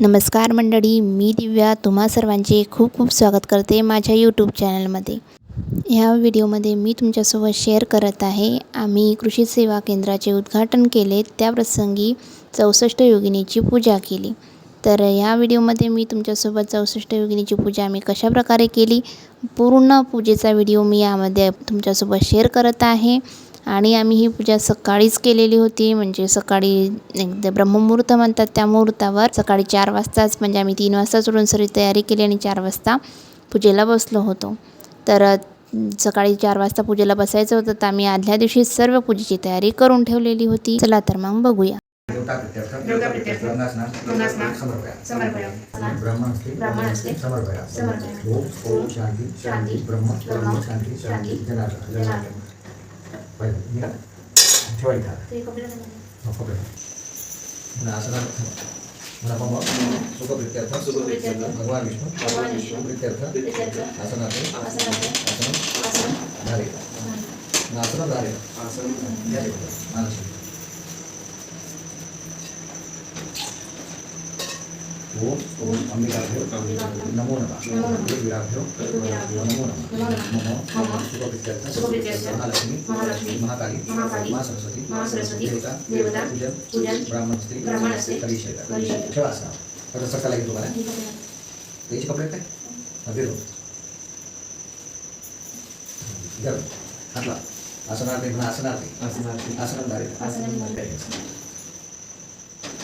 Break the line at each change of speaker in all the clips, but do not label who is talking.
नमस्कार मंडळी मी दिव्या तुम्हा सर्वांचे खूप खूप स्वागत करते माझ्या यूट्यूब चॅनलमध्ये ह्या व्हिडिओमध्ये मी तुमच्यासोबत शेअर करत आहे आम्ही कृषी सेवा केंद्राचे उद्घाटन केले त्याप्रसंगी चौसष्ट योगिनीची पूजा केली. तर ह्या व्हिडिओमध्ये मी तुमच्यासोबत चौसष्ट योगिनीची पूजा आम्ही कशाप्रकारे केली पूर्ण पूजेचा व्हिडिओ मी यामध्ये तुमच्यासोबत शेअर करत आहे. आणि आम्ही ही पूजा सकाळीच केलेली होती म्हणजे सकाळी एकदा ब्रह्ममुहूर्त म्हणतात त्या मुहूर्तावर सकाळी चार वाजताच म्हणजे आम्ही तीन वाजताच उठून सरी तयारी केली आणि चार वाजता पूजेला बसलो होतो तर सकाळी चार वाजता पूजेला बसायचं होतं तर आम्ही आदल्या दिवशी सर्व पूजेची तयारी करून ठेवलेली होती चला तर मग बघूया
शांती
शांती
ब्रह्म का? ठेवा इथं मग सुख प्रित्यर्थ
सुख प्रित्यर्थ.
भगवान विष्णू
भगवान विष्णू.
प्रित्यर्थ. आसनात. आसन
आसन.
धारे आसनात धारे धारे मानसिक ओम
ओम
अंबिकाभ्यो नमो नमः।
नमो नमः।
नमो सुखप्रित्यर्थ महालक्ष्मी महाकाली मा सरस्वती देवता पूजन ब्राह्मण स्त्री. ठेवा असं आता सकाळ लागेल तुम्हाला. त्याचे कपडे काय अगदी जर हातला. आसनार्थी म्हणा आसनार्थी आसनं धारे
आसनं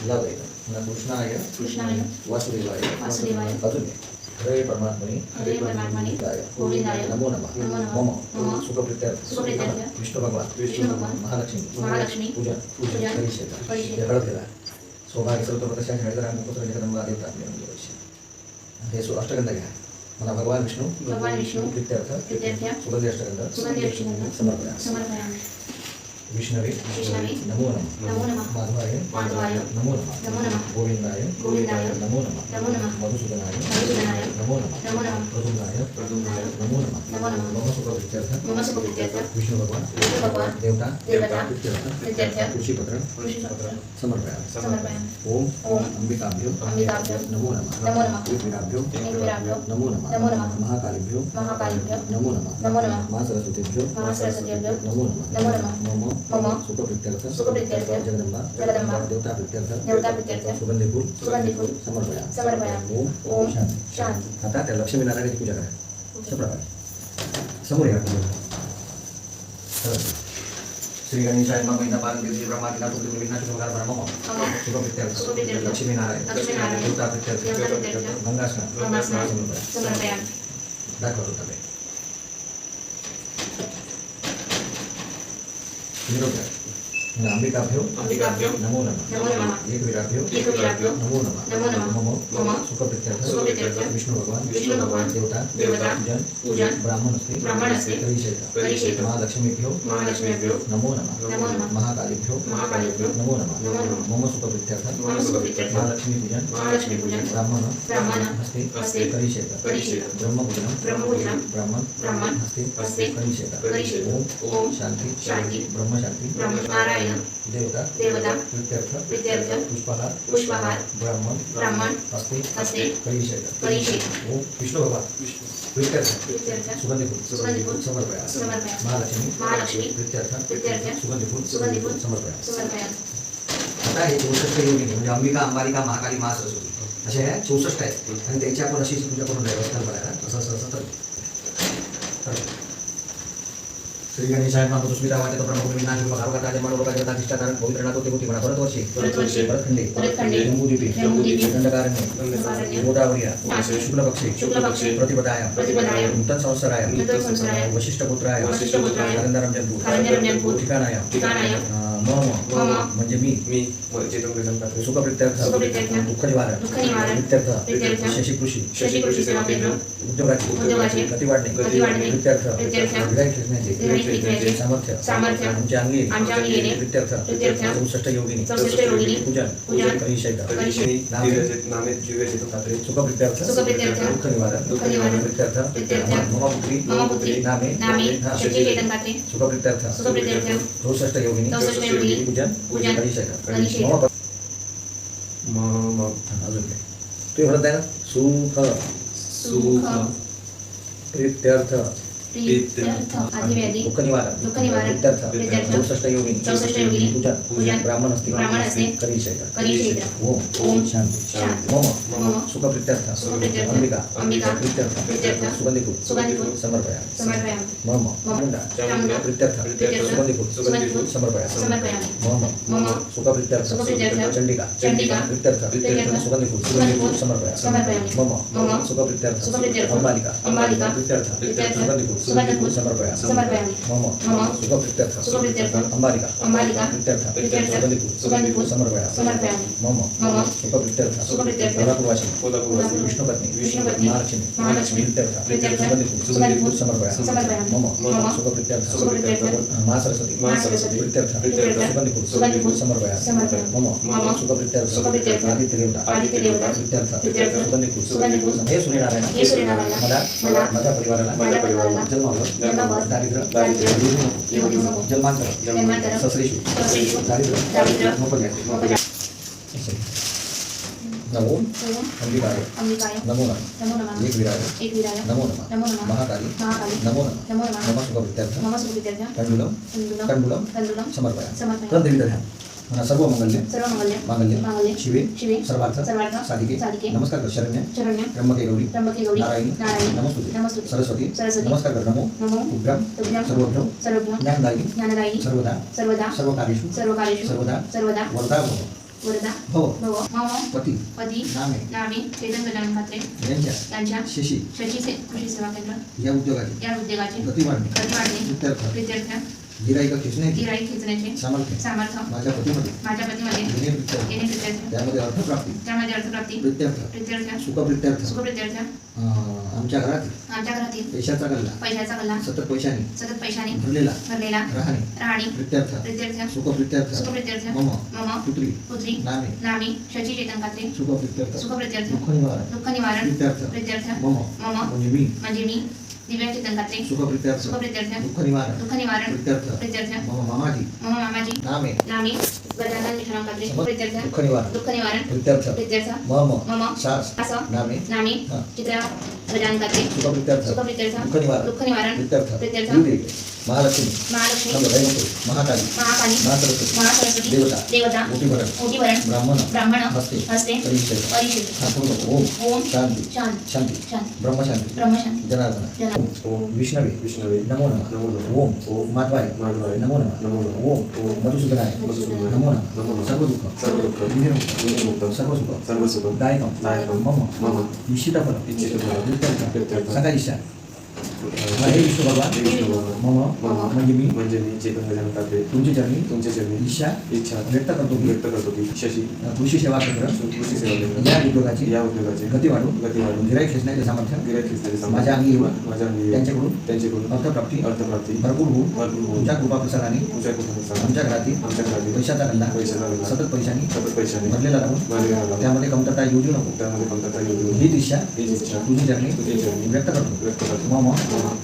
जाऊ द्यायचं कृष्णाय
कृष्णाय
वासुदेवाय
वासुदेवाय
अजून एक. हरे परमात्मने
हरे परमात्मने
गोविंदाय
गोविंदाय
नमो नमः
नमो नमः
मम
मम
सुखप्रित्यर्थ
सुखप्रीत्यर्थ
विष्णू भगवान
विष्णू भगवान
महालक्ष्मी
महालक्ष्मी
पूजन
पूजन
करिष्येत
करिष्येत.
हे हळद केला सौभाग्य सर्वतोप्रदशा हळदराम पुत्र जगदंबा देवता भविष्य हे सु अष्टगंध घ्या मला भगवान विष्णवे
विष्णवे
नमो नमः
नमो नमः
माधवाय
माधवाय
नमो नमः
नमो नमः
गोविंदाय
गोविंदाय
नमो नमः
नमो नमः
मधुसूदनाय
मधुसूदनाय
नमो नमः
नमो नमः
प्रद्युम्नाय
प्रद्युम्नाय
नमो नमः
नमो नमः
मम सुखप्रित्यर्थ
मम सुखप्रीत्यर्थ
विष्णू भगवान
विष्णू भगवान
देवता
देवता
प्रित्यर्थ
प्रित्यर्थ
कृषीपत्र
कृषीपत्र
समर्पया
समर्पयामि.
ओम
ओम
अंबिकाभ्यो
अंबिकाभ्यो
नमो नमः
नमो नमः
वीराभ्यो
एकवीराभ्यो
नमो नमः
नमो नमः
महाकालीभ्यो
महाकालीभ्यो
नमो नमः
नमो नमः
मा सरस्वतीभ्यो
महासरस्वतीभ्यो
नमो नमः
नमो नमः
मम
मम
सुखप्रित्यर्थ
सुखप्रीत्यर्थ
जगदंबा
जगदंबा
देवता प्रित्यर्थ
देवता प्रित्यर्थ
सुगंधीफूल
सुगंधीफूल
समर्पया
समर्पयामि.
ओम
ओम
शांती
शांती.
आता त्या लक्ष्मीनारायणाची पूजा करा अशा प्रकारे समोर या पूजा श्री गणेशाय मग महिना पालन श्री ब्रह्मा किला तुझे विघ्नाश प्रकार ब्रह्म
मम
शुभप्रित्यर्थ
शुभप्रीत्यर्थ.
लक्ष्मीनारायण
लक्ष्मीनारायण.
देवता प्रित्यर्थ
देवता प्रित्यर्थ.
गंगास्नान
गंगास्नान
समर्पया.
समर्पयामि.
दाखवा तो तबे निरोग्य अंबिकाभ्यो
अंबिकाभ्यो
नमो नमः
नमः नमो
नमः मम
मम
सुखप्रित्यर्थ
सुखप्रीत्यर्थ
विष्णु भगवान
विष्णु भगवान
देवता
देवता
पूजन
पूजन
ब्राह्मण अस्ति
ब्राह्मण अस्ति
करिष्येत
करिष्येत
महालक्ष्मीभ्यो
महालक्ष्मीभ्यो
नमो नमः
नमो नमः
महाकालीभ्यो
महाकालीभ्यो
नमो नमः
नमो नमः
मम सुखप्रित्यर्थ
मम सुखप्रीत्यर्थ
महालक्ष्मी पूजन
महालक्ष्मी पूजन
ब्राह्मण
ब्राह्मण
अस्ति
अस्ति
करिष्येत
करिष्येत
ब्रह्मपूजनं
ब्रह्मपूजनं
ब्राह्मण
ब्राह्मण
अस्ति
अस्ति
करिष्येत
करिष्येत.
ओम
ओम
शांती
शांती
ब्रह्मशांती
ब्रह्म नारायण
देवता पुष्पहार
पुष्पहार
ब्राह्मण
ब्राह्मण.
ओम विष्णु भगवान समर्पया
समर्पया.
महालक्ष्मी
महालक्ष्मी
समर्पया. आता हे चौसष्ट योगिनी म्हणजे अंबिका अंबालिका महाकाली महासरस्वती अशा ह्या चौसष्ट आहेत आणि त्याची आपण अशी पूजा करून राहिलो कल्पना असं असं असं तर श्री गणेशाय मा पुष्पिता वाटे तो प्रमुख विनाश भागवता जन्म लोका जगता तिष्ठा कारण पवित्र नातो ते होती म्हणा परत वर्षी
परत वर्षी.
परतखंडे
परतखंडे.
जम्बूद्वीपे
जम्बूद्वीपे.
दंडकारण्य
दंडकारण्य.
गोदावरिया
मासे.
शुक्लपक्षे
शुक्लपक्षे.
प्रतिपदाय
प्रतिपदाय.
नूतन संवत्सराय
नूतन संवत्सराय.
वशिष्ठपुत्राय
वशिष्ठपुत्राय.
कारंजाराम जन्मू
कारंजाराम जन्मू.
ठिकाणाय मम
मम.
म्हणजे मी
मी चेतन प्रेझेंट करते.
दुःख निवारण
निवारण.
प्रित्यर्थ
प्रीत्यर्थ.
शशिकृषी
शशी कृषी सेवा केंद्र
उद्योगाची
उद्योगाची.
गती वाढणे
गती वाढणे.
प्रित्यर्थ
प्रीत्यर्थ.
विधायक खेचण्याचे
विधायक खेचण्याचे.
सामर्थ्य
सामर्थ्य.
आमच्या अंगी
आमच्या अंगी येणे.
प्रित्यर्थ
प्रीत्यर्थ.
चौसष्ट योगिनी
चौसष्ट.
पूजन
पूजन.
नामे दिव्य चेतन ठाकरे
सुखप्रित्यर्थ
सुखप्रीत्यर्थ.
दुःख निवारण
दुःख निवारण.
प्रित्यर्थ
प्रीत्यर्थ.
मम पुत्री
मम पुत्री
नामे
नामे
हा.
शची चेतन कात्रे
चौसष्ट योगिनी
चौसष्ट
पूजन
पूजन.
मग
अजून काय? तुम्ही म्हणत आहे ना सुख.
सुख.
प्रित्यर्थ. ब्राह्मण असते ओम शांती मम सुख प्रित्यर्थ अंबिका प्रित्यर्थ सुगंधिपूर समर्पया. मम मुंडा प्रित्यर्थ सुगंधिपूर समर्पया. मम
मम
सुख प्रित्यर्थ चंडिका प्रित्यर्थ सुगंधिपूर समर्पया. मम
मम
सुख प्रित्यर्थ
सुखप्रीत्यर्थ
अंबालिका
अंबालिका
प्रित्यर्थ
प्रीत्यर्थ
सुगंधिपूर
सुगंधिपूर
समर्पया
समर्पयामि
मम
मम
सुख प्रित्यर्थ
सुखप्रीत्यर्थ
अंबालिका
अंबालिका
प्रित्यर्थ
प्रीत्यर्थ
सुगंधिपूर
सुगंधिपूर
समर्पया
समर्पयामि
मम
मम
सुख प्रित्यर्थ
सुखप्रीत्यर्थ
कोल्हापूरवासी
कोल्हापूरवासी
विष्णुपत्नी
विष्णुपत्नी
महालक्ष्मी
महालक्ष्मी
प्रित्यर्थ
प्रीत्यर्थ
सुगंधिपूर
सुगंधिपूर
समर्पया
समर्पयामि
मम
मम
सुख प्रित्यर्थ
सुखप्रीत्यर्थ
महासरस्वती
महासरस्वती
प्रित्यर्थ
प्रीत्यर्थ
सुगंधिपूर
सुगंधिपूर
समर्पया
समर्पयामि
मम
मम
सुख प्रित्यर्थ
सुखप्रीत्यर्थ
आदित्यदेवता
आदित्यदेवता
प्रित्यर्थ
प्रीत्यर्थ
सुगंधिपूर
सुगंधिपूर
हे सूर्यनारायण
हे सूर्यनारायण
मला
मला
माझ्या परिवाराला
माझ्या परिवाराला
जन्मावर
जन्मावर
दारिद्र्य
दारिद्र्य
येऊ
येऊ नको.
जन्मांतर
जन्मांतर
दारिद्र्य.
मोकळ्या.
नमो अंबिकाय नमो नमः.
नमो नमः.
एक विराय.
एक विराय.
नमो नमः. महाकाली.
महाकाली.
नमो नमः.
नमो मम सुखप्रीत्यर्थ
कंडुलम कंडुलम समर्पया
समर्पयामि.
सर्व मंगल्य
सर्वमंगल्य
मांगल्य
मांगल्य
शिवे.
शिवे.
सर्वार्थ
सर्वार्थ
साधिके.
साधिके.
नमस्कार कर शरण्य
शरण्य
त्र्यंबके गौरी.
त्र्यंबके गौरी.
नारायणी.
नारायणी.
नमस्तुते.
नमस्तुते.
सरस्वती.
सरस्वती.
नमस्कार कर नमो.
नमो.
उग्रम. सर्वभ्यो
सर्वभ्यो
ज्ञानदायिनी
ज्ञानदायिनी
सर्वदा.
सर्वदा.
सर्वकार्येषु
सर्वकार्येषु
सर्वदा.
सर्वदा.
वरदा भव.
वरदा.
भव.
भव. मम.
पती.
पती.
नामे.
नामे. चेतन गजानन खात्रे
यांच्या.
यांच्या.
शशी.
शशी से कृषी सेवा केंद्र.
या उद्योगाची.
या उद्योगाचे.
गती वाढणे
गती वाढणे
प्रित्यर्थ
प्रीत्यर्थ
गिराईक खेचण्याची
गिराईक खेचण्याचे
सामर्थ्य.
सामर्थ्य.
माझ्या पतीमध्ये.
माझ्या पतीमध्ये.
येणे प्रित्यर्थ
येणे प्रीत्यर्थ
त्यामध्ये अर्थप्राप्ती.
त्यामध्ये अर्थप्राप्ती.
प्रित्यर्थ
प्रीत्यर्थ
अं, आमच्या घरातील.
आमच्या घरातील.
पैशाचा गल्ला.
पैशाचा गल्ला.
सतत पैशाने.
सतत पैशाने.
भरलेला.
भरलेला.
राहणे.
राहणी.
प्रित्यर्थ
प्रीत्यर्थ
सुखप्रित्यर्थ
सुखप्रीत्यर्थ
मम.
मम.
पुत्री.
पुत्री.
नामे.
नामी. शची चेतन खात्रे
सुखप्रित्यर्थ
सुखप्रीत्यर्थ
दुःख निवारण
दुःख निवारण
प्रित्यर्थ
प्रीत्यर्थ
मम.
मम.
म्हणजे मी
म्हणजे मी दिव्या चेतन खात्रे
सुखप्रित्यर्थ
सुखप्रीत्यर्थ
दुःख निवारण
दुःख निवारण
प्रित्यर्थ
प्रीत्यर्थ
मम मामाजी
मम मामाजी
नामे
नामी गजानन विश्राम खात्रे प्रीत्यर्थ
दुःख निवारण
दुःख निवारण
प्रित्यर्थ
प्रीत्यर्थ
मम
मम
सास
असं
नामे
नामी. चित्रा गजानन खात्रे
सुखप्रित्यर्थ
सुखप्रीत्यर्थ
दुःख निवारण
दुःख निवारण
प्रित्यर्थ
प्रीत्यर्थ
महालक्ष्मी
महालक्ष्मी
महाकाली
महाकाली
महासरस्वती
महासरस्वती
देवता
देवता
मोठीभरण
मोठीवरण
ब्राह्मण
ब्राह्मण
हस्ते
हस्ते परिषद
हा ओम
ओम
शांती
शांती
शांती
शांती
ब्रह्मशांती
ब्रह्मशांती
जनार्दन.
ओम
विष्णवे
विष्णवे
नमो नमः
नमो नमः
ओम
ओम
माधवाय
माधवाय
नमो नमः
नमो नमः
ओम
ओम
मधुसूदनाय
मधुसूदनाय
नमो
नमो
नमः
नमः
सर्व दुःख
सर्व दुःख
विनिर्मुक्त सर्व सुख
सर्व सुख
दायकं
दायकं
मम
मम
प्रित्यर्थ
प्रीत्यर्थ
सका इच्छा हे विष्णू भगवान
हे
मम. म्हणजे मी?
म्हणजे मी चेतन गजानन कात्रे
तुमची चरणी
तुमच्या चरणी
इच्छा
इच्छा
व्यक्त करतो
व्यक्त करतो की शशी
कृषी सेवा केंद्र.
कृषी सेवा केंद्र.
या उद्योगाची
या उद्योगाचे.
गती वाढून
गती वाढून
गिराईक खेचण्याचे सामर्थ्य
गिराईक खेचण्याचे सामर्थ्य
माझ्या अंगी येऊन.
माझ्या अंगी
त्यांच्याकडून
त्यांच्याकडून.
अर्थप्राप्ती.
अर्थप्राप्ती.
भरपूर होऊन.
भरपूर होऊन.
तुमच्या कृपा
कुटुंबाचा
आमच्या घरातील
आमच्या घरातील
पैशाचा गल्ला
पैशाचा गल्ला.
सतत पैशाने
सतत पैशाने
भरलेला राहून त्यामध्ये कमतरता येऊ देऊ नको.
त्यामध्ये कमतरता येऊ
हीच इच्छा.
हीच इच्छा.
तुझी चरणी
तुझी चरणी
व्यक्त करतो.
व्यक्त करतो.
मम.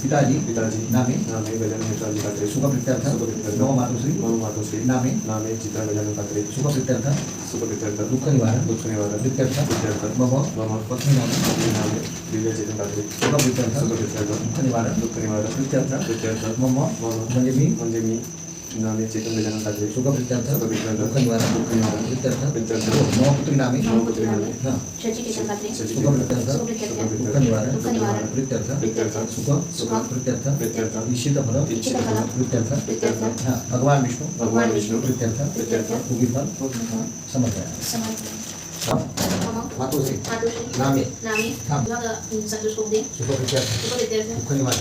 पिताजी
पिताजी
नामे
नामे गजानन मित्राजी कात्रे
सुखप्रित्यर्थ
सुखप्रीत्यर्थ
मम मातोश्री
मम मातोश्री
नामे
नामे चित्रा गजानन कात्रे
सुखप्रित्यर्थ
सुखप्रीत्यर्थ
दुःख निवारण
दुःख निवारण
प्रित्यर्थ
प्रीत्यर्थ
मम
मम
पत्नी नामे
पत्नी नामे दिव्या चेतन कात्रे
सुखप्रित्यर्थ
सुखप्रीत्यर्थ
दुःख निवारण
दुःख निवारण
प्रित्यर्थ
प्रीत्यर्थ
मम
मम
म्हणजे मी
म्हणजे मी नामे चेतन गजानन कात्रे
सुखप्रित्यर्थ
सुखप्रीत्यर्थ
दुःख निवारण
दुःख निवारण
प्रित्यर्थ
प्रीत्यर्थ
मम पुत्री नामे.
मम पुत्री नामे.
हा.
शची चेतन खात्रे
शची
सुखप्रित्यर्थ
सुखप्रीत्यर्थ
दुःख निवारण
दुःख निवारण
प्रित्यर्थ
प्रीत्यर्थ
सुख
सुख
प्रित्यर्थ
प्रीत्यर्थ
निश्चित फल
इच्छित फल
प्रित्यर्थ
प्रीत्यर्थ
हा भगवान विष्णू.
भगवान विष्णू.
प्रित्यर्थ
प्रीत्यर्थ
उगी फल समर्पया
समर्पयामि मम
मातोश्री नामे.
संतोष
दुःख निवारण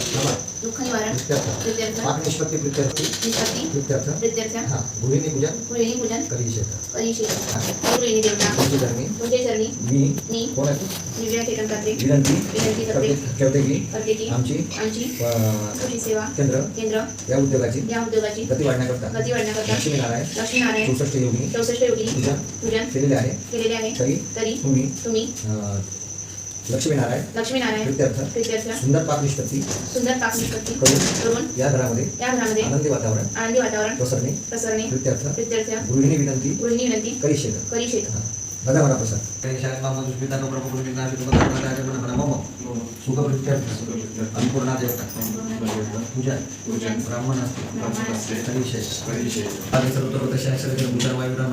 दुःख निवारण.
प्रित्यर्थ
प्रीत्यर्थ
पाप निष्पत्ती प्रित्यर्थ
निष्पत्ती
प्रित्यर्थ
प्रीत्यर्थ
हा. गृहिणी पूजन.
गृहिणी पूजन. गृहिणी देवता.
तुमची
तुमचे चरणी
मी.
मी.
कोण आहे
दिव्या
विनंती.
विनंती करते.
ठेवते की
करते की
आमची
आमची कृषी सेवा.
केंद्र.
केंद्र.
या उद्योगाची
या उद्योगाची.
गती वाढण्याकरता.
गती वाढण्याकरता.
लक्ष्मीनारायण.
लक्ष्मीनारायण.
चौसष्ट योगिनी
चौसष्ट योगिनी
पूजन.
पूजन.
केलेले आहे.
केलेले आहे.
तरी
तरी
तुम्ही
तुम्ही
अं, लक्ष्मीनारायण
लक्ष्मीनारायण
प्रित्यर्थ
प्रीत्यर्थ
सुंदर पाप निष्पत्ती
सुंदर पाक निष्पत्ती
करून
करून
या घरामध्ये
या घरामध्ये
आनंदी वातावरण
आनंदी वातावरण
प्रसरणे
प्रसरणे
प्रित्यर्थ
प्रीत्यर्थ
गृहिणी विनंती
गृहिणी विनंती
करी शेत
करी शेत
दादा म्हणा प्रसाद शाळेत मामा दुष्पिता नो प्रभू गुरुजी नाश तुका कर्ता म्हणा म्हणा मम सुख प्रित्यर्थ अन्नपूर्णा देवता पूजा ब्राह्मण असते सर्वत्र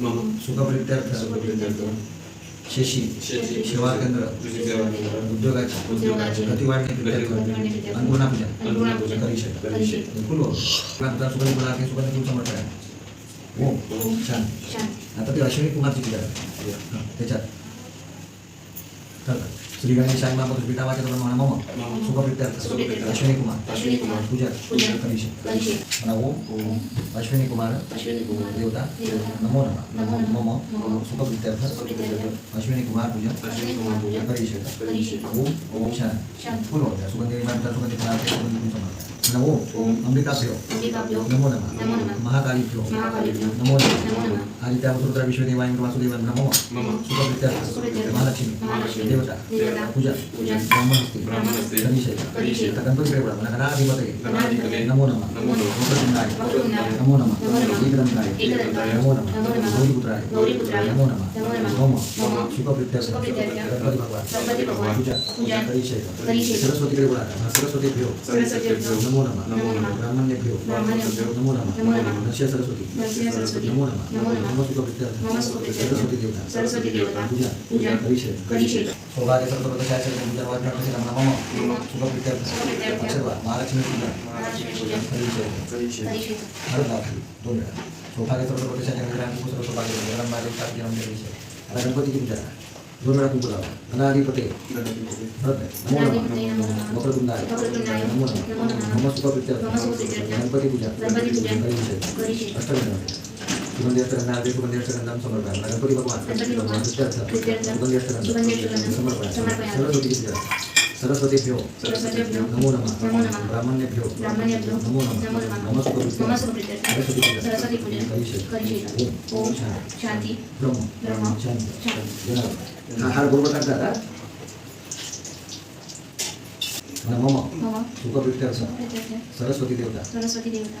मम सुख प्रित्यर्थ शेशी सेवा केंद्र उद्योगाची. वाढणे प्रित्यर्थ अन्नपूर्णा पूजा गुणा सुगंधी गुण समर्पण ओम. शांती
शांती
आता ते अश्विनी कुमारची पूजा आहे. हां, त्याच्यात. तर श्री गणेश आणि मामा तुझी वाचन म्हणा मम. सुखप्रित्यर्थ. अश्विनी कुमार.
अश्विनी कुमार.
पूजा
पूजा.
करीश
करिष्ये.
म्हणा ओम. अश्विनी कुमार.
अश्विनी कुमार.
देवता. नमो
नमो.
मम सुखप्रित्यर्थ. अश्विनी कुमार पूजा.
अश्विनी कुमार पूजा.
करीश
करिष्ये.
ओम. ओम शांती. होत्या. सुगंधी माता सुगंधी फुला सुगंधी गुण ओम. अंबिकाभ्यो. नमो
नमो
नमः
नमः.
महाकालीभ्यो. नमो
नमो
नमः
नमः.
आदित्य रुद्र विश्वदेवाय वासुदेवाय नमो सुखप्रित्यार्थ. महालक्ष्मी. देवता. पूजा. ब्राह्मणस्ते. आता गणपतीकडे बोला गणाधिपतये. नमो नमः
नमो नमः.
नमो नमः
नमो नमः.
नमो नमः
नमो नमः.
गौरीपुत्राय. नमो नमः
नमो नमः.
मम. सुखप्रित्यार्थ. गणपती भगवान. पूजा करिष्ये. सरस्वतीकडे बोला. नमो नमः
नमो नमः.
नमो नमः
नमो नमः.
सरस्वती. नमो नमः
नमो नमः.
मम सुखप्रित्यार्थ
मम सुखप्रित्यर्थ.
सरस्वती देवता
सरस्वती देवता.
पूजा
पूजा.
करिष्ये
करिष्ये.
सौभाग्य सर्वप्रदशाय सर्व पूजा वाचन कसे नमः मम
मम.
सुखप्रित्यार्थ
सुखप्रित्यर्थ.
अक्षरवा महालक्ष्मी पूजा
महालक्ष्मी पूजा.
करिष्ये
करिष्ये.
हरत दाखली दोन वेळा सौभाग्य सर्वप्रदशाय जगराम कुसर सौभाग्य जगराम माझे सात जन्म करिष्ये आता गणपतीची पूजा दोन वेळा कुंकू लावा अनाधिपते हरत नाही. नमो
अनाधिपते नमो
नमः
नमः.
वक्रतुंडाय
वक्रतुंडाय.
नमो
नमो
नमः
नमः.
मम सुखप्रित्यार्थ
मम सुखप्रित्यर्थ.
गणपती पूजा
गणपती पूजा.
करिष्ये
करिष्ये.
अष्टगंध सुगंधी अष्टगंधादे सुगंधी अष्टगंधाम समर्पण गणपती भगवान
गणपती भगवान.
प्रित्यर्थ
प्रित्यर्थ.
सुगंधी अष्टगंध
सुगंधी अष्टगंध.
समर्पण
समर्पयामि.
सरस्वती पूजा सरस्वतीभ्यो
सरस्वतीभ्यो.
नमो नमः.
नमो नमः.
ब्राह्मण्यभ्यो मम
मम सुखप्रित्यर्थ.
सरस्वती पूजा
सरस्वती पूजा.
करिष्ये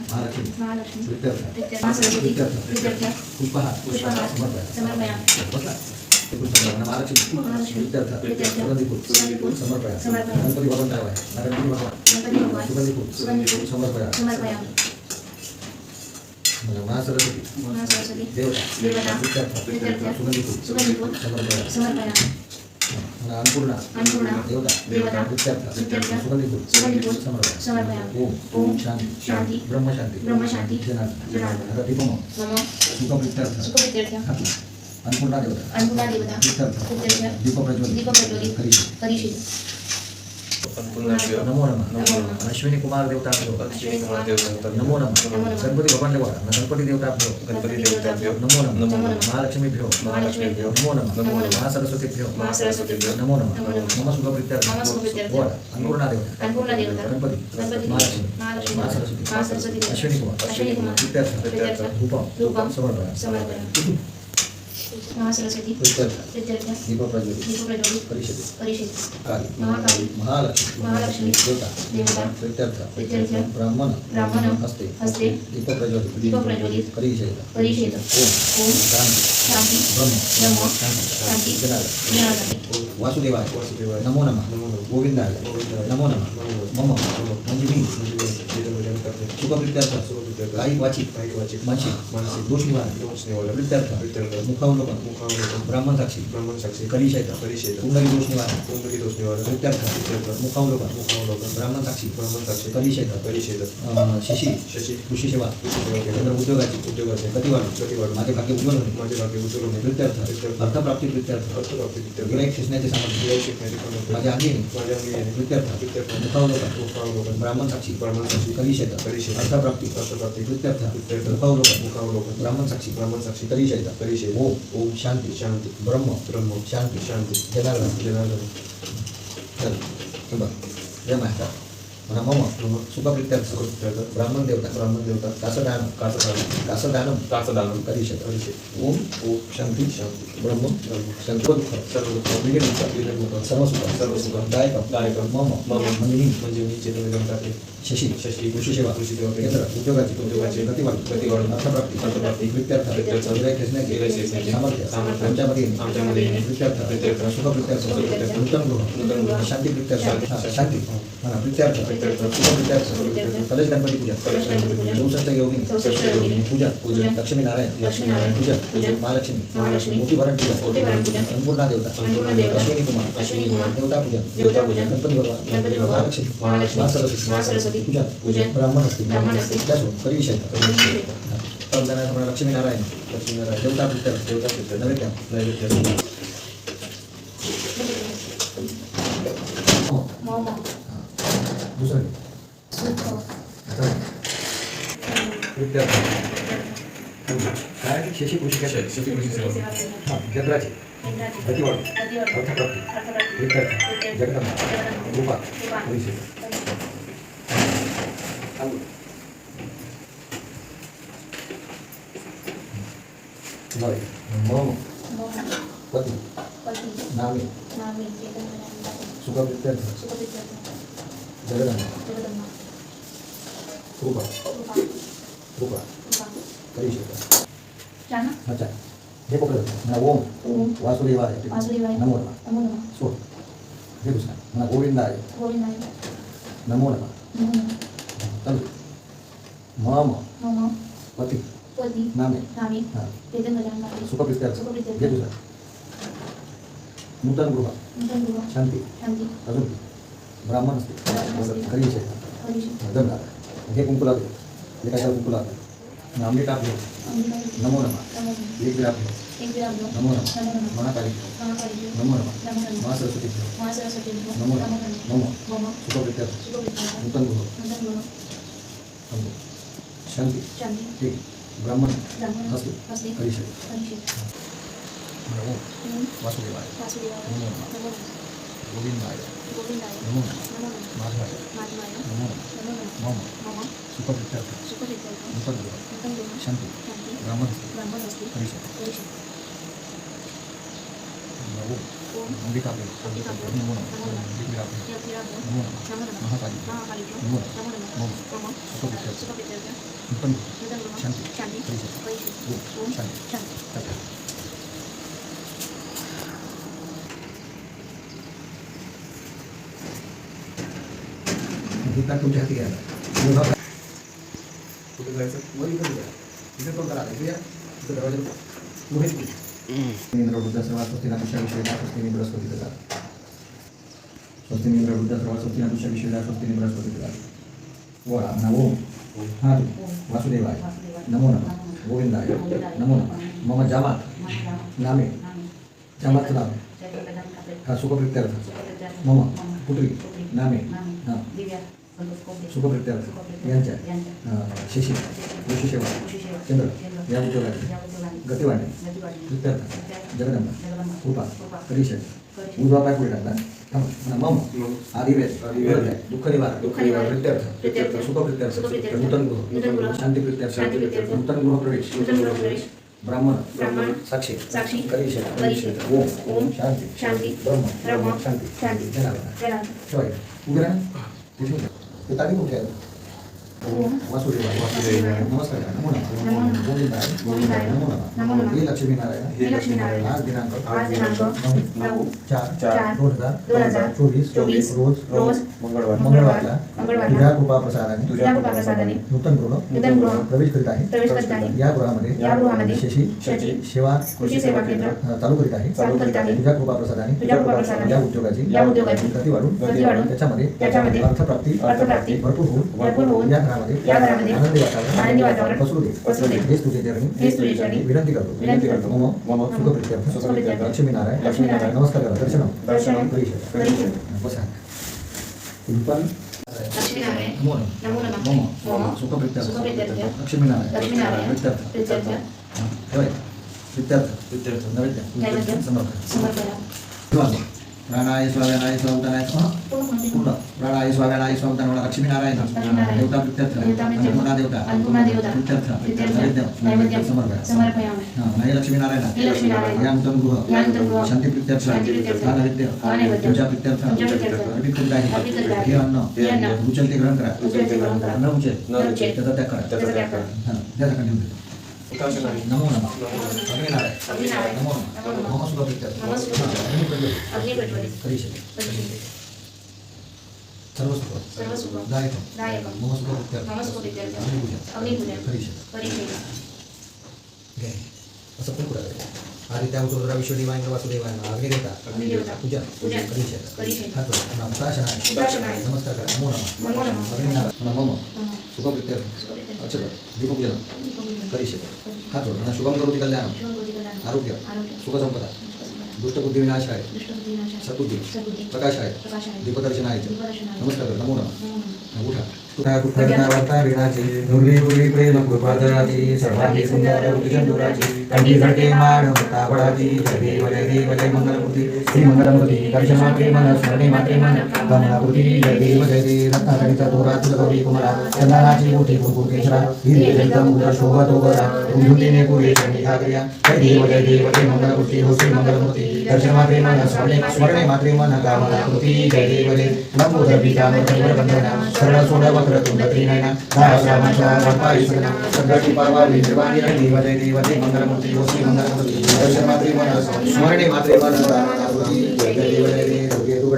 करिष्ये.
ओम
ओम
शांती
शांती
ब्रह्म
ब्रह्म.
शांती
शांती.
जनार्दन. हा हार बरोबर टाकतात हा? आणि मम
मम
सुखप्रित्यर्थ
सुखप्रित्यर्थ.
सरस्वती देवता.
सरस्वती देवता
महालक्ष्मी
महालक्ष्मी
प्रित्यर्थ
प्रित्यर्थ.
प्रित्यर्थ
प्रित्यर्थ.
प्रित्यर्थ
प्रित्यर्थ.
प्रित्यर्थ
प्रित्यर्थ.
अन्नपूर्णा. देवता
देवता.
प्रित्यर्थ
प्रित्यर्थ.
ओम शांती
शांती.
ब्रह्मशांती
ब्रह्मशांती.
जनार्दन
जनार्दन.
आता दीपम
मम
सुखप्रित्यर्थ
सुखप्रित्यर्थ.
घातला अन्नपूर्णा देवता
अन्नपूर्णा देवता.
प्रित्यर्थ
प्रित्यर्थ.
दीप प्रज्वलित
दीप प्रज्वलित.
करिष्ये.
अन्नपूर्णाभ्यो.
नमो नमः
नमो नमः.
अश्विनी कुमार देवताभ्यो
अश्विनी कुमार देवताभ्यो.
नमो नमः.
गणपती भगवान देवा गणपती देवताभ्यो
गणपती देवताभ्यो.
नमो नमः
नमो
नमः.
महालक्ष्मीभ्यो
महालक्ष्मीभ्यो.
नमो नमः
नमो नमः.
महासरस्वतीभ्यो
महासरस्वतीभ्यो.
नमो नमः
नमो.
बोला. अन्नपूर्णा देवता
अन्नपूर्णा देवता.
गणपती. महालक्ष्मी
महालक्ष्मी.
महासरस्वती
महासरस्वती देवता.
अश्विनी कुमार
अश्विनी कुमार.
प्रित्यर्थ
प्रित्यर्थ. महासरस्वती.
महालक्ष्मी
महालक्ष्मी.
देवता
देवता.
प्रित्यर्थ
प्रित्यर्थ.
ब्राह्मण
ब्राह्मण.
हस्ते
हस्ते.
दीप प्रज्वलित
दीप प्रज्वलित.
करिष्येत
करिष्येत.
ओम
ओम
शांती
शांती
ब्रह्म
ब्रह्म.
शांती
शांती.
जनार्दन.
जनार्दन.
वासुदेवाय
वासुदेवाय.
नमो नमः. गोविंदाय. नमो नमः
नमो
मम. म्हणजे मी सुखप्रित्यर्थ
सुखप्रित्यर्थ.
काही वाचित
काही वाचित.
मानसिक
मानसिक.
दोष निवारण
दोष निवारण.
प्रित्यर्थ
प्रित्यर्थ.
मुखावलोकन
मुखावलोकन.
ब्राह्मण साक्षी
ब्राह्मण साक्षी.
कलिशयत
कलिशयत.
कुंडली दोष निवारण
कुंडली दोष निवारण.
प्रित्यर्थ
प्रित्यर्थ.
मुखावलोकन
मुखावलोकन.
ब्राह्मण साक्षी
ब्राह्मण साक्षी.
कलिशयत. अं, शिशी
शशी.
कृषी सेवा
कृषी सेवा
उद्योगाची
उद्योगाचे.
गतिवाढ
गतिवाढ.
माझे भाग्य उज्ज्वल होणे
माझे भाग्य उज्ज्वल होणे.
प्रित्यर्थ. अर्थप्राप्ती प्रित्यर्थ
अर्थप्राप्ती प्रित्यर्थ.
गिराईक खेचण्याचे सामर्थ्य
गिराईक शिकण्याचे सामर्थ्य.
माझ्या अंगी.
माझ्या अंगी.
प्रित्यर्थ
प्रित्यर्थ.
मुखावलोकन
मुखावलोकन.
ब्राह्मण साक्षी
ब्राह्मण साक्षी.
कलिशयत
कलिशयत.
अर्थप्राप्ती
अर्थप्राप्ती.
प्रित्यर्थ
प्रित्यर्थ.
मुखावलोकन
मुखावलोकन.
ब्राह्मण साक्षी
ब्राह्मण साक्षी.
कलिशयत
कलिशयत.
ओम ओम शांती
शांती.
ब्रह्म
ब्रह्म.
शांती
शांती.
जनार्दन
जनार्दन.
चल बघ जय मम
मम.
सुखप्रित्यर्थ
सुखप्रित्यर्थ.
ब्राह्मण देवता
ब्राह्मण देवता
कासदान
कासदानं
कासदानम
कासदानं
करिष्यत
करिष्यत.
ओम
ओम
शांती
शांती.
ब्रह्म
ब्रह्म.
शंकरदुःख
सर्व दुःख.
विघ्नमुक्त
विघ्नमुक्त.
सर्वसुख
सर्वसुख.
दायकम
दायकम.
मम
मम.
म्हणजे मी
म्हणजे मी चेतन
शशी
शशी
कृषी सेवा
कृषी सेवा
केंद्र उद्योगाची
उद्योगाची
गतिवाढ
गतिवाढ
अर्थप्राप्ती
अर्थप्राप्ती
प्रित्यर्थ विलय खेचण्याचे
खेचण्याचे
सामर्थ्य
सामर्थ्य
आमच्यामध्ये
आमच्यामध्ये
प्रित्यर्थ
प्रित्यर्थ
सुखप्रित्यर्थ
सुखप्रित्यर्थ
नूतन
नूतन
गृह
गृह
शांती प्रित्यर्थ
शांती.
हा, प्रित्यर्थ
प्रित्यर्थ.
सुखप्रित्यर्थ
सुखप्रित्यर्थ.
कलश गणपती पूजा
कलश गणपती पूजा.
चौसष्ट योगिनी
चौसष्ट योगिनी.
पूजा
पूजा.
लक्ष्मी नारायण
लक्ष्मी नारायण.
पूजा
पूजा.
महालक्ष्मी
महालक्ष्मी.
मोठी भरण पूजा
मोठी भरण पूजा.
अन्नपूर्णा देवता
अन्नपूर्णा देवता.
अश्विनी कुमार
अश्विनी कुमार.
देवता पूजा
देवता पूजा.
गणपती भगवान
गणपती भगवान.
महालक्ष्मी
महालक्ष्मी.
महासरस्वती
महासरस्वती.
पूजा
पूजा.
ब्राह्मण असतील
ब्राह्मण असतील.
त्यासोबत कविविषय लक्ष्मी नारायण
लक्ष्मीनारायण
देवता प्रित्यर्थ
देवता प्रित्यर्थ.
नैवेद्य
नैवेद्य
हो.
मम
दुसरं घे.
सुख
आता प्रित्यर्थ काय शशी कृषी काय
शशी कृषी सेवा
सेवा केंद्र.
हां चंद्राची
केंद्राची.
गतिवाढ
गतिवाढ.
अर्थप्राप्ती
अर्थप्राप्ती.
प्रित्यर्थ
प्रित्यर्थ.
जगदंबा
जगदंबा.
रूपा
रूपा.
परिषद बरं मम
मम
पती
पती
नामे
नामी चेतन
सुखप्रित्यर्थ
सुखप्रित्यर्थ
जगदंबा
जगदंबा
रूपा
कृपा
रूपा
कृपा
परिषद
जाना
अच्छा हे पकडत म्हणा ओम
ओम
वासुदेवाय
वासुदेवाय
नमो नमः
नमो नमः
सोड हे दुसरा म्हणा गोविंदाय
गोविंदाय
नमो नमः
नमो नमः
चालू मम
मम
पती
पती
नामे
नामी
हां
चेतन गजानन
सुखप्रित्यर्थ
सुखप्रित्यर्थ.
हे दुसरा नूतन गृह शांती अजून ब्राह्मण असते. करिषय
हरिषी
जमला हे कुंकुला हे काय कुंकुला आंबे टाकले नमो नमः एक विराट नमः नमो
मम
सुखप्रित्यर्थ
सुखप्रित्यर्थ
नूतन गृह
नूतन गृह
थांबो. शांती
शांती
ठीक ब्राह्मण करिषय
हरिषी
नमो वासुदेवाय नमो
नमो
गोविंदाय नमो
नमो
माधवाय नमो नमः मम सुखप्रित्यर्थ नूतन शांती ब्राह्मण हस्ते
ब्राह्मण हस्ते
करिषय
हरिषी
नमो
ओम
अंबिकाप्रिय नमो
नमो
नमो महाकाली नमो मम
मम
नूतन शांती
शांती
ओम शांती तुमच्या हाती घ्यायला
कुठे जायचं
वर इकडे इकडे पण करा. या. इकडे दरवाजा मोहित राहा. इंद्र वृद्ध सर्वात स्वस्ती नादुष्या विषयला स्वस्ती बृहस्पती ददा स्वस्ती इंद्र वृद्ध सर्वात स्वस्ती नादुष्या विषयला स्वस्ती बृहस्पती ददा वळा नमो हा वासुदेवाय नमो नमः गोविंदाय नमो नमः मम जामात नामे जामात नाम हा सुखप्रित्यर्थ मम पुत्री नामे हा सुखप्रित्यर्थ यांच्या अं, शिशी ऋषी सेवा चंद्र या उद्योगाची गतिवाणी प्रित्यर्थ जगदंबा कृपा करिषय उजवा पाय पुढे टाकला थांबा. म्हणा मम
मम.
आदिवेद
आदिवेद.
दुःख निवार
दुःख निवार.
प्रित्यर्थ
प्रित्यर्थ.
सुख प्रित्यर्थ
सुखप्रित्यर्थ.
नूतन
नूतन
गृह
गृह.
शांती प्रित्यर्थ
शांती प्रित्यर्थ.
नूतन गृह प्रवेश
नूतन गृह प्रवेश.
ब्राह्मण
ब्राह्मण.
साक्षी
साक्षी.
करिषय
करिषय.
ओम
ओम.
शांती
शांती.
ब्रह्म
ब्रह्म.
शांती
शांती.
जनार्दन.
जनार्दन.
ठेवाय उभे राहा तिथे उभे. ते ताली कुठे आहे
ओम.
वासुदेवाय
वासुदेवाय.
नमस्कार गोविंदाय
गोविंदाय.
नमो
नमः
हे
हे
आज दिनांक
आज दिनांक
नऊ चार
चार
दोन हजार
दोन हजार
चोवीस
चोवीस
रोज
रोज
मंगळवार
मंगळवारला तुझ्या कृपा प्रसादाने
तुझ्या कृपा प्रसादाने
नूतन गृह
नूतन गृह
प्रवेश करीत आहे
प्रवेश करीत आहे.
या गृहामध्ये
या गृहामध्ये
शशी
शशी
सेवा
कृषी सेवा केंद्र
चालू करीत आहे
चालू करीत आहे.
तुझ्या कृपा प्रसादाने
तुझ्या कृपा प्रसादाने
या उद्योगाची
या उद्योगाची
गती वाढून
गती वाढून
त्याच्यामध्ये
त्याच्यामध्ये
अर्थप्राप्ती
अर्थप्राप्ती
भरपूर होऊन
भरपूर होऊन
या घरामध्ये आनंदी वातावरण पसरू दे.
पसरू दे.
हेच तुझे चरणी
हेच तुझे चरणी
विनंती करतो.
विनंती करतो.
मम.
मम.
सुखप्रित्यर्थ
सुखप्रित्यर्थ.
लक्ष्मी नारायण.
लक्ष्मी नारायण.
नमस्कार करा. दर्शन
दर्शनम.
करिष्यते.
करिष्यते.
बसा. तुम्ही पण
लक्ष्मीनारायण
नमो नमः.
नमो.
मम.
मम.
सुखप्रित्यर्थ
सुखप्रित्यर्थ.
लक्ष्मीनारायण
लक्ष्मीनारायण.
प्रित्यर्थ
प्रित्यर्थ.
होय. प्रित्यर्थ
प्रित्यर्थ.
नैवेद्य
नैवेद्य.
समर्पण.
समर्पणा.
किंवा प्राणाय स्वाव्यानाय स्वावतनाय स्वाहा पूर्ण प्राणाय स्वाव्यानाय स्वावतन लक्ष्मीनारायण देवता प्रित्यर्थ
देवता प्रित्यर्थ.
अन्नपूर्णा देवता
अन्नपूर्णा देवता.
प्रित्यर्थ
प्रित्यर्थ.
नैवेद्य
नैवेद्यं समर्पयामि
हा, लक्ष्मीनारायण
हे
गृह शांती प्रित्यर्थ नैवेद्य प्रित्यर्थ अर्पित आहे. हे अन्न ते ग्रहण
उचल ते ग्रहण करा.
न उचल
न उचल.
त्याचा त्याग करा
त्याचा त्याग करा.
हा, त्याचा कंटिन्यू करा.
उपासनारी.
नमो नमः अग्निनारायण
अग्निनारायण.
नमो
नमो
नमः
नमः.
मम सुख प्रित्यर्थ
नमः सुख प्रित्यर्थ.
हा, अग्निप्रज्वलित.
अग्नि प्रज्वलित
करिष्यति.
करिष्यति.
सर्व सुख
सर्व सुख
दायकं
दायकं.
मम सुख प्रित्यर्थ
मम सुख प्रित्यर्थ.
अग्निपूजन
अग्निपूजन.
करिष्यति.
करिष्यति.
घे. असं पण पुढे आदित्या उतरुद्रा विश्वदेवाय वासुदेवाय अग्निदेवता
अग्निदेवता.
पूजन
पूजन.
करिष्यति.
करिष्यति.
हात जोडा. पुन्हा उपासनाय.
उपासनाय.
नमस्कार करा नमो नमः
नमो नमः.
अग्निनारायण पुन्हा मम
नमः.
सुख प्रित्यर्थ
सुख प्रित्यर्थ.
अच्छा दीपक
अग्निपूजन.
करिष्यति हा जोडा पुन्हा शुभम करोति कल्याणं आरोग्य सुखसंपदा दुष्टबुद्धी
विनाश
आहे
सद्बुद्धी. प्रकाश
आहे दीपदर्शन
आहे
नमस्कार नमो नम उठा तुका कुठल्या वार्ता विणाची दुर्वी गुरी प्रेम कृपादराची सर्वांनी सुंदर दुराची कंठी घटे माड तावडाची जय देव जय देव जय मंगलमूर्ती। श्री मंगलमूर्ती दर्शन मात्रे मन स्मरणे मात्रे मन। कमलाकृती जय देव जय देव रत्नाकरिता दोरा तुलगौरी कुमारा चंदनाची मोठी कुंकुम केशरा हिरवे जलतम उदर शोभा दोबरा कुंजुतीने पुरे चंडी घागऱ्या जय देव जय देव जय मंगलमूर्ती हो श्री मंगलमूर्ती। दर्शन मात्रे मन स्मरणे स्मरणे मात्रे मन कामलाकृती जय देव जय नमोदर पितामर बंधना सरळ सोड वक्र तुंड त्रिनयना। रामाच्या रंपाई सगना संकटी परवा विद्रवाणी देव जय देव जय मंगलमूर्ती। हो श्री मंगलमूर्ती दर्शन मन स्मरणे मात्रे मन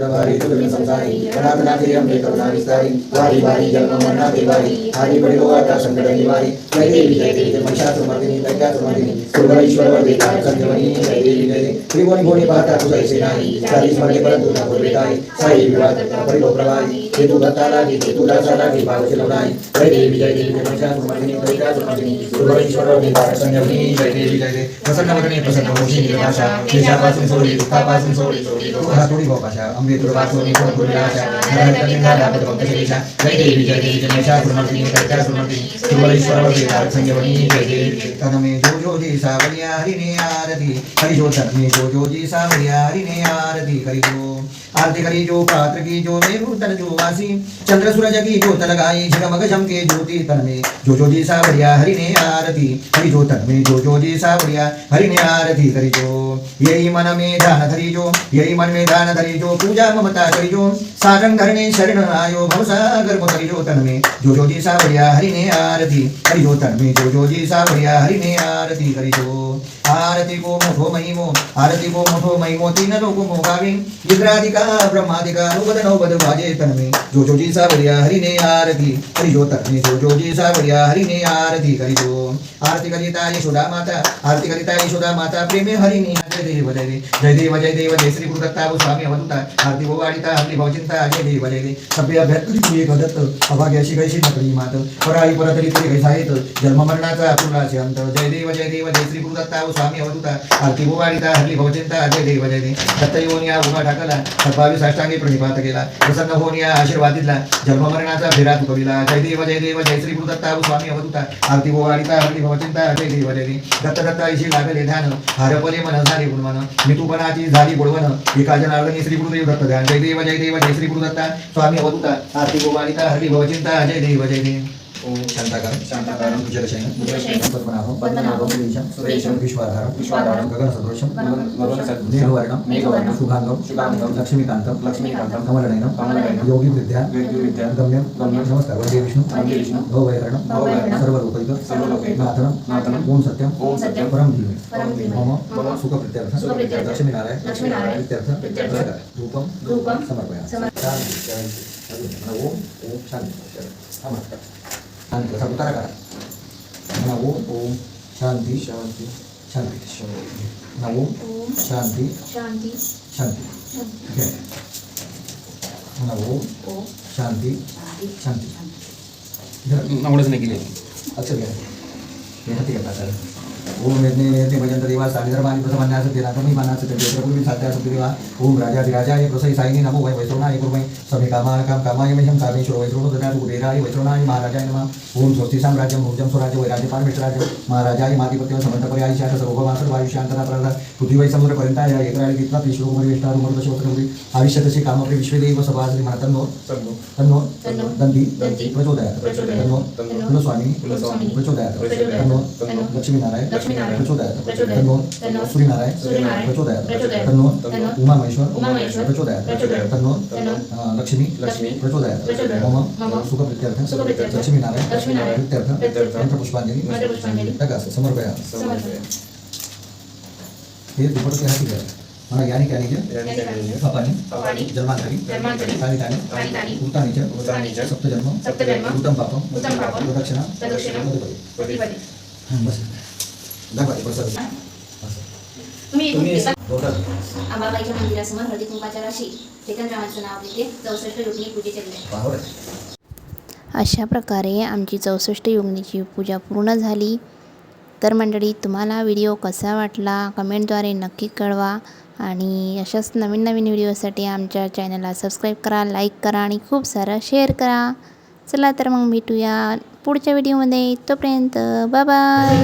कामलाकृती जय जय देव जय देव दुर्गे दुर्गडवारी दुर्ग संसारी अनाथनाथे अंबे करुणा विस्तारी वारी वारी जन्म मरणाते वारी हारी पडिलो आता संकट निवारी जय देवी जय देवी जय महिषासुमर्दिनी दैत्यासुमर्दिनी सुरवरीश्वरवरदे संजीवनी जय देवी जय देवी त्रिभुवनी भुवनी पाहता तुझा ऐसे नाही चाळीस स्मरणे परंतु न पूर्वेताई साई विवाद परिलो प्रवाही हे तू दत्ता लागी हे तुला लागी भावचे लवणाई जय देवी जय देवी जय महिषासुमर्दिनी दैत्यासुमर्दिनी सुरवरीश्वरवरदे संजीवनी जय देवी जय देवी प्रसन्न वदने प्रसन्न होशी निर्वाशा देशापासून सोडली दुःखापासून सोडली सोडली दुःखा थोडी गोपाशा अंबे पद भक्त जय जय जय जो जो जी आरती, हरि जो जो जो जी आरती, हरि जो। आरती करी जो, पात्र की जो मेरु, तन जो वासी। चंद्र सूरज की जो तन गाई, झगमग झमके ज्योति तन में जो जो जी सावरिया हरिने आरती, हरि जो तन में जो जो जी सावरिया हरिने आरती करी जो। यही मन में ध्यान धरी जो, यही मन में ध्यान धरी जो, पूजा ममता करी जो साधन करने शरण आयो भवसागर को करी जो तन में जो जो जी सावरिया हरिने आरती जो तन जो जो जी सावरिया हरिने आरती करी आरती को मोठो महिमो आरती को मोठो महिमो तीन लोक मोगावे इंद्रादिका ब्रह्मादिका नौबद नौबद वाजे तन जो जो जी सावरिया हरिने आरती हरि जो तन जो जो जी सावरिया हरिने आरती करी जो। आरती करिता यशोदा माता आरती करिता यशोदा माता प्रेमे जय देव जय जय देव जय देव जय श्री गुरुदत्ता आरती वाडिता जय देव जय देव। सभ्य तू एक अभाग्याशी कैशी मात। पराई परतरी कैसा जन्म मरणाचा अंत। जय देव जय देव जय श्री गुरुदत्ता स्वामी अवधूता आरती गो वाडिता हरली भावचिंता जय देव जय देव दत्त योनिया उभा टाकला सद्भावी साष्टांगी प्रणिपात केला. प्रसन्न होऊन या आशीर्वाद दिला फेरा तुकविला जय देव जय देव जय श्री गुरुदत्ता स्वामी अवधूता आरती गो वाडिता हरली भावचिंता जय देव जय देव दत्त दत्ता ऐशी लागले ध्यान हरपले मन झाले गुणवन. मितुपणाची झाली बुडवण एका जनार्दनी श्री गुरुदेव दत्त ध्यान. जय देव जय देव जय श्री गुरुदत्ता स्वामी अवधूता आरती गो वाडिता हरली भावचिंता जय देव जय देव
ओम
शांताकार
शांताकारं
जलशयन
जलशयनं
पद्मनाभं
पद्मनाभं
सुरेशं
सुरेशं
विश्वाधारं
विश्वाधारं
गगनसदृशं
गगनसदृशं
मेघवर्णं
मेघवर्णं
शुभाङ्गं
शुभाङ्गं
लक्ष्मीकान्तं
लक्ष्मीकान्तं
कमलनयनं
कमलनयनं
योगी विद्या
वेद्युविद्या
गम्यं
गम्यं
नमस्कार वन्दे विष्णु
वन्दे विष्णु
भवभयहरणं
भवभयहरणं
सर्वलोकैक
सर्वलोकैक
नाथनं
नाथनं
ओम सत्यं
ओम सत्यं
परम धीमे
परं धीमे
मम
मम
सुखप्रीत्यर्थ
सुखप्रीत्यर्थ
लक्ष्मीनारायण
लक्ष्मीनारायण
प्रीत्यर्थ
प्रीत्यर्थ
नमस्कार. धूपं
धूपं
समर्पयामि
समर्पयामि.
शान्ति शान्ति अजून म्हणा ओम ओम शांती नमस्कार शांती असा उतारा करा. म्हणा ओम ओम शांती
शांती.
शांती.
शांती
म्हणा ओम शांती
शांती.
शांती. घ्या म्हणा ओम
ओम
शांती
शांती.
आवडच नाही केली.
अक्षर घ्या. हे हाती घ्या आता ओम यज्ञ यज्ञ भजंत देवा सानिधर्मानि प्रथमन्यास तेनागमी मानास ते प्रकृती सात्या देवा। ओम राजाधिराजाय प्रसई साईने नमो वै वैश्रवणाय कुर्मै समे कामाय काम कामाय मह्यं कामेश्वर वैश्रवणो ददातु कुबेराय वैश्रवणाय महाराजाय नमः। ओम स्वस्ति साम्राज्यं भोजं स्वराज्य वैराज्य पारमेश्वराज्य महाराजाय माधिपत्य समंतपर्याय शांत सर्वभवांतर वायुशांतना प्रदा पृथ्वी वै समुद्र पर्यंताय एकराळी कित्वा विश्वकुमारी विष्टारू मरुदशोत्रमुरी आविष्यतशी कामप्रे विश्वेदेव सभासरी म्हणा तन्नो। दंती प्रचोदयात।
प्रचोदयात।
तन्नो।
तन्नो।
कुलस्वामी। प्रचोदयात। तन्नो। लक्ष्मीनारायण।
लक्ष्मीनारायण
प्रचोदयात. तन्नो सूर्यनारायण प्रचोदयात. तन्नो उमा महेश्वर प्रचोदयात. तन्नो लक्ष्मी
लक्ष्मी
प्रचोदयात. मम सुखप्रित्यर्थ लक्ष्मीनारायण प्रित्यर्थ
प्रित्यर्थ
मंत्रपुष्पांजली
मंत्रपुष्पांजली.
प्रकाश समर्पया
समर्पय.
हे दुपटके हाती घ्या. जन्मांतरी
जन्मांतरी
तानी तानी
तानी तानी
भूतानी प्रसाद
तुम्ही
मंदिरासमोर हळदी राशी नाव घेते चौसष्ट योगिनी पूजेचे दिले
पाहू
अशा प्रकारे आमची चौसष्ट योगिनीची पूजा पूर्ण झाली. तर मंडळी तुम्हाला व्हिडिओ कसा वाटला कमेंटद्वारे नक्की कळवा. आणि अशाच नवीन नवीन व्हिडिओसाठी आमच्या चॅनलला सबस्क्राईब करा लाईक करा आणि खूप सारं शेअर करा. चला तर मग भेटूया. पुढच्या व्हिडिओमध्ये तोपर्यंत बाय बाय